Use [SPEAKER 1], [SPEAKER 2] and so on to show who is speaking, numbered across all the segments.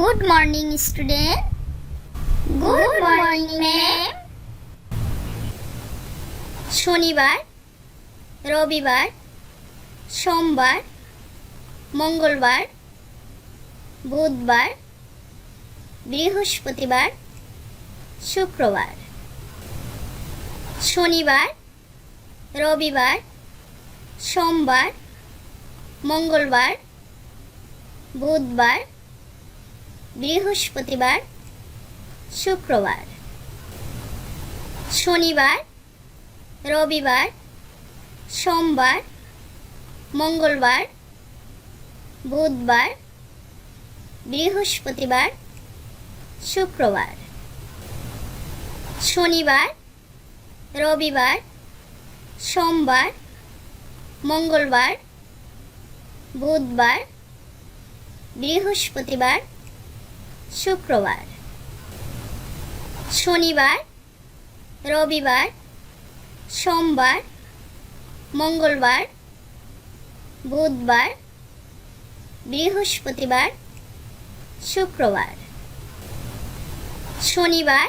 [SPEAKER 1] Good morning student good morning ma'am শনিবার রবিবার সোমবার মঙ্গলবার বুধবার বৃহস্পতিবার শুক্রবার। শনিবার রবিবার সোমবার মঙ্গলবার বুধবার বৃহস্পতিবার, শুক্রবার। শনিবার, রবিবার, সোমবার, মঙ্গলবার, বুধবার, বৃহস্পতিবার, শুক্রবার। শনিবার, রবিবার, সোমবার, মঙ্গলবার, বুধবার, বৃহস্পতিবার শুক্রবার, শনিবার, রবিবার, সোমবার, মঙ্গলবার, বুধবার, বৃহস্পতিবার, শুক্রবার, শনিবার,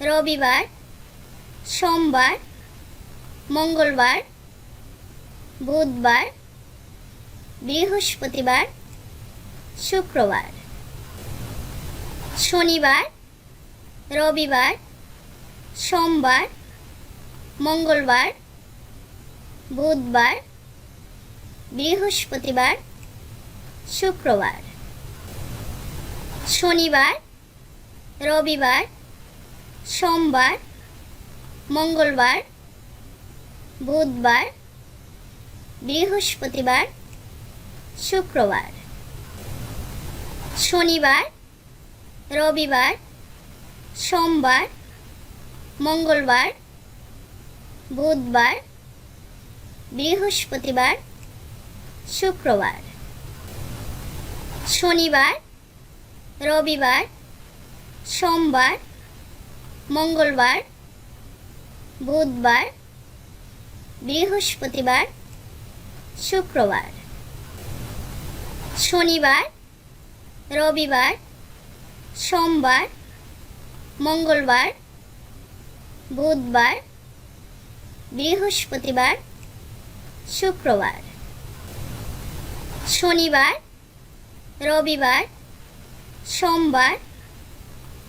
[SPEAKER 1] রবিবার, সোমবার, মঙ্গলবার, বুধবার, বৃহস্পতিবার, শুক্রবার। শনিবার, রবিবার, সোমবার, মঙ্গলবার, বুধবার, বৃহস্পতিবার, শুক্রবার। শনিবার, রবিবার, সোমবার, মঙ্গলবার, বুধবার, বৃহস্পতিবার, শুক্রবার। শনিবার রবিবার, সোমবার, মঙ্গলবার, বুধবার, বৃহস্পতিবার, শুক্রবার। শনিবার, রবিবার, সোমবার, মঙ্গলবার, বুধবার, বৃহস্পতিবার, শুক্রবার। শনিবার, রবিবার সোমবার, মঙ্গলবার, বুধবার, বৃহস্পতিবার, শুক্রবার। শনিবার, রবিবার, সোমবার,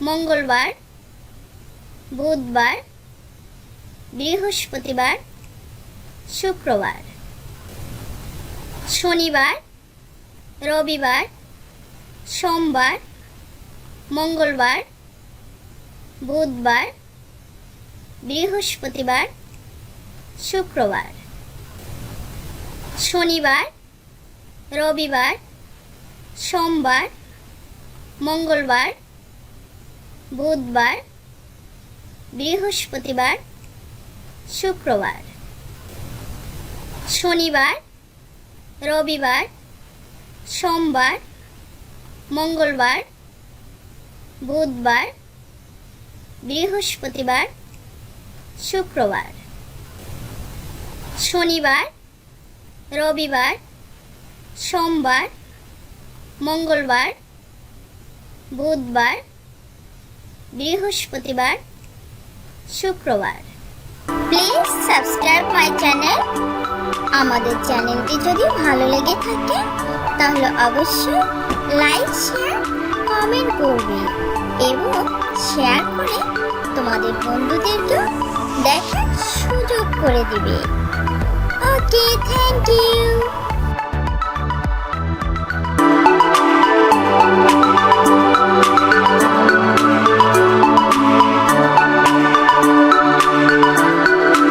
[SPEAKER 1] মঙ্গলবার, বুধবার, বৃহস্পতিবার, শুক্রবার। শনিবার, রবিবার, সোমবার মঙ্গলবার, বুধবার, বৃহস্পতিবার, শুক্রবার। শনিবার, রবিবার, সোমবার, মঙ্গলবার, বুধবার, বৃহস্পতিবার, শুক্রবার। শনিবার, রবিবার, সোমবার, মঙ্গলবার বুধবার, বৃহস্পতিবার, শুক্রবার। শনিবার, রবিবার, সোমবার, মঙ্গলবার, বুধবার, বৃহস্পতিবার, শুক্রবার। প্লিজ সাবস্ক্রাইব মাই চ্যানেল আমাদের চ্যানেলটি যদি ভালো লেগে থাকে, তাহলে অবশ্যই লাইক শেয়ার কমেন্ট করবে এবং শেয়ার করে তোমাদের বন্ধুদেরকেও দেখার সুযোগ করে দিবে। Okay thank you